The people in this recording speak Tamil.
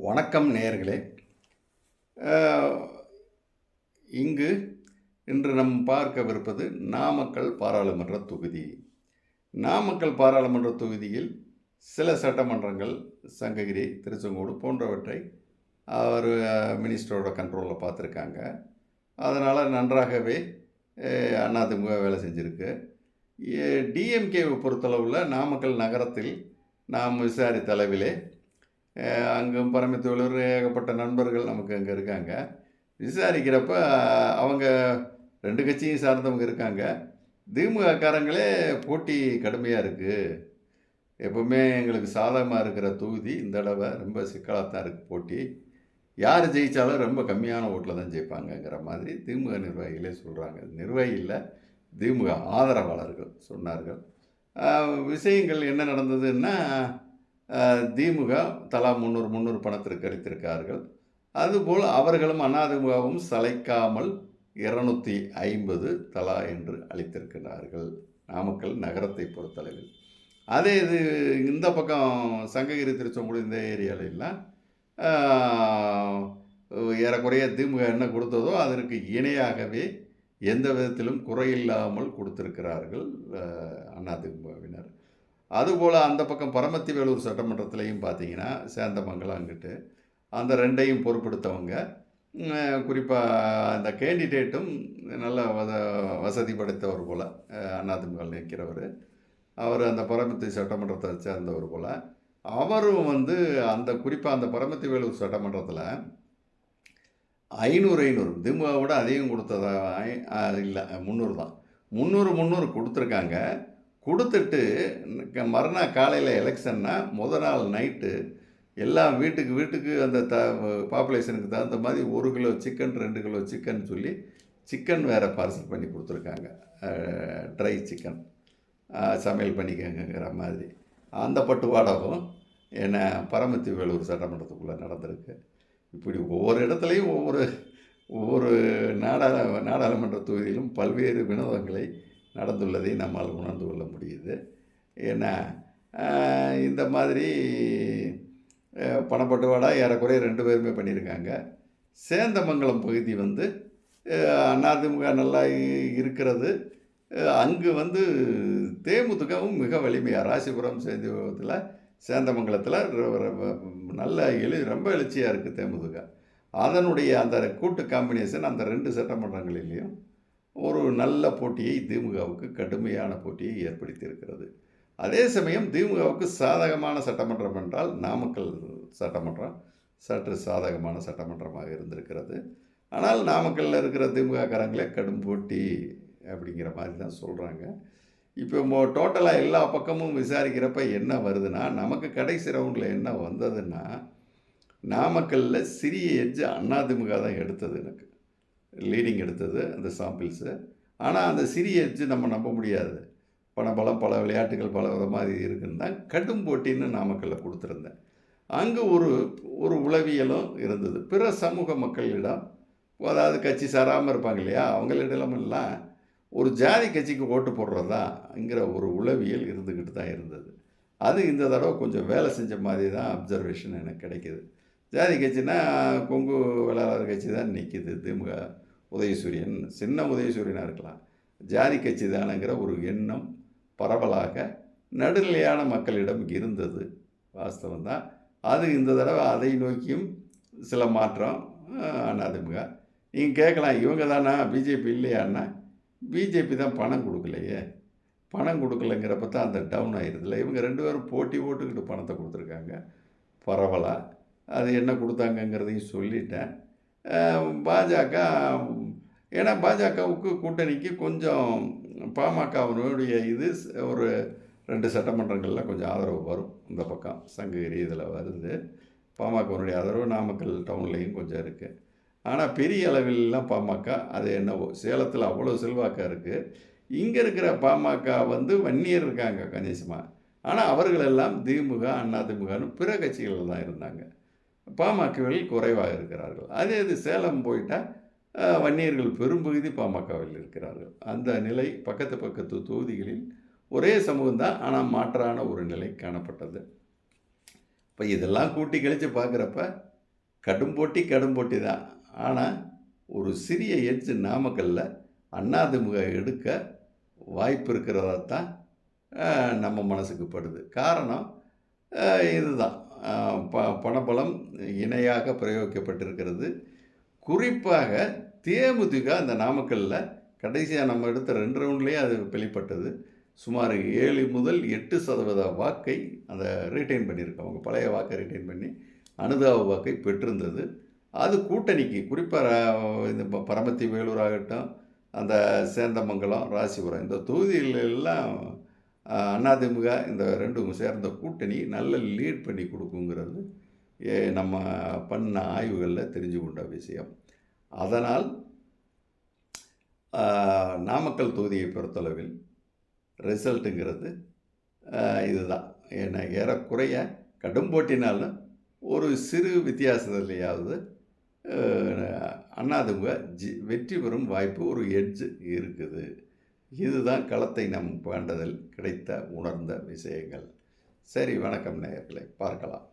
வணக்கம் நேயர்களே. இங்கு இன்று நம் பார்க்கவிருப்பது நாமக்கல் பாராளுமன்ற தொகுதி. நாமக்கல் பாராளுமன்ற தொகுதியில் சில சட்டமன்றங்கள் சங்ககிரி திருச்செங்கோடு போன்றவற்றை அவர் மினிஸ்டரோட கண்ட்ரோலில் பார்த்துருக்காங்க. அதனால் நன்றாகவே அதிமுக வேலை செஞ்சுருக்கு. டிஎம்கேவை பொறுத்தளவில் நாமக்கல் நகரத்தில் நாம் விசாரித்த அளவிலே அங்கும் பரமத்தொழில் ஏகப்பட்ட நண்பர்கள் நமக்கு அங்கே இருக்காங்க. விசாரிக்கிறப்ப அவங்க ரெண்டு கட்சியும் சார்ந்தவங்க இருக்காங்க. திமுககாரங்களே போட்டி கடுமையாக இருக்குது எப்பவுமே எங்களுக்கு சாதகமாக இருக்கிற தொகுதி இந்த தடவை ரொம்ப சிக்கலாக தான் இருக்குது போட்டி. யார் ஜெயித்தாலும் ரொம்ப கம்மியான ஓட்டில் தான் ஜெயிப்பாங்கங்கிற மாதிரி திமுக நிர்வாகிகளே சொல்கிறாங்க நிர்வாகி இல்லை திமுக ஆதரவாளர்கள் சொன்னார்கள். விஷயங்கள் என்ன நடந்ததுன்னா திமுக தலா முந்நூறு முந்நூறு பணத்திற்கு அளித்திருக்கார்கள் அதுபோல் அவர்களும் அதிமுகவும் சளைக்காமல் இருநூத்தி ஐம்பது தலா என்று அளித்திருக்கிறார்கள். நாமக்கல் நகரத்தை பொறுத்தளவில். அதே இது இந்த பக்கம் சங்ககிரி திருச்செங்கோடு இந்த ஏரியாவிலலாம் ஏறக்குறைய திமுக என்ன கொடுத்ததோ அதற்கு இணையாகவே எந்த விதத்திலும் குறையில்லாமல் கொடுத்திருக்கிறார்கள் அதிமுகவினர் அதுபோல் அந்த பக்கம் பரமத்தி வேலூர் சட்டமன்றத்திலையும் பார்த்தீங்கன்னா சேந்தமங்கலம் அங்கிட்டு அந்த ரெண்டையும் பொறுப்படுத்தவங்க குறிப்பாக அந்த கேண்டிடேட்டும் நல்ல வத வசதி படைத்தவர் போல் அதிமுக நிற்கிறவர். அவர் அந்த பரமத்தி சட்டமன்றத்தை சேர்ந்தவர் போல். அவரும் வந்து அந்த குறிப்பாக அந்த பரமத்தி வேலூர் சட்டமன்றத்தில் ஐநூறு ஐநூறு. திமுக விட அதிகம் கொடுத்ததா இல்லை முந்நூறு தான். முந்நூறு முந்நூறு கொடுத்துருக்காங்க. கொடுத்துட்டு க- மறுநாள் காலையில் எலெக்ஷன்னா முத நாள் நைட்டு எல்லாம் வீட்டுக்கு வீட்டுக்கு அந்த த பாப்புலேஷனுக்கு தகுந்த மாதிரி ஒரு கிலோ சிக்கன் ரெண்டு கிலோ சிக்கன் சொல்லி சிக்கன் வேறு பார்சல் பண்ணி கொடுத்துருக்காங்க. ட்ரை சிக்கன் சமையல் பண்ணிக்கங்கிற மாதிரி. அந்த பட்டுவாடகம் என்ன பரமத்தி வேலூர் சட்டமன்றத்துக்குள்ளே நடந்திருக்கு. இப்படி ஒவ்வொரு இடத்துலையும் ஒவ்வொரு ஒவ்வொரு நாடாள நாடாளுமன்ற தொகுதியிலும் பல்வேறு வினோதங்களை நடந்துள்ளதை நம்மால் உணர்ந்து கொள்ள முடியுது. ஏன்னா இந்த மாதிரி பணப்பட்டுவாடா ஏறக்குறைய ரெண்டு பேருமே பண்ணியிருக்காங்க. சேந்தமங்கலம் பகுதி வந்து அதிமுக நல்லா இருக்கிறது. அங்கு வந்து தேமுதிகவும் மிக வலிமையாக ராசிபுரம் சேர்ந்தத்தில் சேந்தமங்கலத்தில் ர- நல்ல எழு ரொம்ப எழுச்சியாக இருக்குது தேமுதிக. அதனுடைய அந்த கூட்டு காம்பினேஷன் அந்த ரெண்டு சட்டமன்றங்களிலையும் ஒரு நல்ல போட்டியை திமுகவுக்கு கடுமையான போட்டியை ஏற்படுத்தியிருக்கிறது. அதே சமயம் திமுகவுக்கு சாதகமான சட்டமன்றம் என்றால் நாமக்கல் சட்டமன்றம் சற்று சாதகமான சட்டமன்றமாக இருந்திருக்கிறது. ஆனால் நாமக்கல்லில் இருக்கிற திமுககாரங்களே கடும் போட்டி அப்படிங்கிற மாதிரி தான் சொல்கிறாங்க இப்போ மோ டோட்டலாக எல்லா பக்கமும் விசாரிக்கிறப்ப என்ன வருதுன்னா நமக்கு கடைசி ரவுண்டில் என்ன வந்ததுன்னா நாமக்கல்லில் சிறிய எஜ்ஜு அதிமுக தான் எடுத்தது எனக்கு. லீடிங் எடுத்தது அந்த சாம்பிள்ஸு ஆனால் அந்த சிறிய எட்ஜ் நம்ம நம்ப முடியாது. பணபலம் பல விளையாட்டுகள் பல வித மாதிரி இருக்குன்னு தான் கடும் போட்டின்னு நாமக்கல்ல கொடுத்துருந்தேன். அங்கே ஒரு ஒரு உளவியலும் இருந்தது. பிற சமூக மக்களிடம் அதாவது கட்சி சாராமல் இருப்பாங்க இல்லையா அவங்களிடமெல்லாம் ஒரு ஜாதி கட்சிக்கு ஓட்டு போடுறதாங்கிற ஒரு உளவியல் இருந்துக்கிட்டு தான் இருந்தது. அது இந்த தடவை கொஞ்சம் வேலை செஞ்ச மாதிரி தான் அப்சர்வேஷன் எனக்கு கிடைக்கிது. ஜாதி கட்சினா கொங்கு வேளாளர் கட்சி தான் நிற்கிது திமுக உதயசூரியன் சின்ன உதயசூரியனாக இருக்கலாம். ஜாதி கட்சி தானங்கிற ஒரு எண்ணம் பரவலாக நடுநிலையான மக்களிடம் இருந்தது. வாஸ்தவம் தான். அது இந்த தடவை அதை நோக்கியும் சில மாற்றம் அதிமுக நீங்கள் கேட்கலாம் இவங்க தானா? பிஜேபி இல்லையான்னா? பிஜேபி தான் பணம் கொடுக்கலையே. பணம் கொடுக்கலங்கிறப்ப தான் அந்த டவுன் ஆயிருதுல இவங்க ரெண்டு பேரும் போட்டி போட்டுக்கிட்டு பணத்தை கொடுத்துருக்காங்க. பரவலாக அது என்ன கொடுத்தாங்கங்கிறதையும் சொல்லிட்டேன். பாஜக ஏன்னா பாஜகவுக்கு கூட்டணிக்கு கொஞ்சம் பாமகவினுடைய இது ஒரு ரெண்டு சட்டமன்றங்களில் கொஞ்சம் ஆதரவு வரும். இந்த பக்கம் சங்ககிரி இதில் வருது. பாமகவினுடைய ஆதரவு நாமக்கல் டவுன்லேயும் கொஞ்சம் இருக்குது ஆனால் பெரிய அளவில்லாம் பாமக அது என்னவோ சேலத்தில் அவ்வளோ செல்வாக்காக இருக்குது இங்கே இருக்கிற பாமக வந்து வன்னியர் இருக்காங்க கணிசமாக ஆனால் அவர்களெல்லாம் திமுக அதிமுகன்னு பிற கட்சிகளில் தான் இருந்தாங்க. பாமகவில் குறைவாக இருக்கிறார்கள். அதே இது சேலம் போயிட்டால் வன்னியர்கள் பெரும்பகுதி பாமகவில் இருக்கிறார்கள். அந்த நிலை பக்கத்து பக்கத்து தொகுதிகளில் ஒரே சமூகம் தான் ஆனால் மாற்றான ஒரு நிலை காணப்பட்டது. இப்போ இதெல்லாம் கூட்டி கழித்து பார்க்குறப்ப கடும் போட்டி கடும் போட்டி தான். ஆனால் ஒரு சிறிய எட்ஜ் நாமக்கல்ல அதிமுக எடுக்க வாய்ப்பு இருக்கிறதா தான் நம்ம மனசுக்கு படுது. காரணம் இதுதான். ப பணபலம் இணையாக பிரயோகிக்கப்பட்டிருக்கிறது. குறிப்பாக தேமுதிக அந்த நாமக்கல்லில் கடைசியாக நம்ம எடுத்த ரெண்டு ரவுண்ட்லேயே அது வெளிப்பட்டது. சுமார் ஏழு முதல் எட்டு சதவீத வாக்கை அந்த ரீட்டைன் பண்ணியிருக்காங்க. அவங்க பழைய வாக்கை ரீட்டைன் பண்ணி அனுதாப வாக்கை பெற்றிருந்தது. அது கூட்டணிக்கு குறிப்பாக இந்த ப- பரமத்தி வேலூர் ஆகட்டும் அந்த சேந்தமங்கலம் ராசிபுரம் இந்த தொகுதிகள் எல்லாம் அதிமுக இந்த ரெண்டும் சேர்ந்த கூட்டணி நல்ல லீட் பண்ணி கொடுக்குங்கிறது ஏ, நம்ம பண்ண ஆய்வுகளில் தெரிஞ்சு கொண்ட விஷயம். அதனால் நாமக்கல் தொகுதியை பொறுத்தளவில் ரிசல்ட்டுங்கிறது இதுதான். ஏன்னா ஏறக்குறைய கடும் போட்டினாலும் ஒரு சிறு வித்தியாசத்துலையாவது அதிமுக ஜி வெற்றி பெறும் வாய்ப்பு ஒரு எட்ஜ் இருக்குது. இதுதான் களத்தை நம் வேண்டதில் கிடைத்த உணர்ந்த விஷயங்கள். சரி வணக்கம் நேயர்களை பார்க்கலாம்.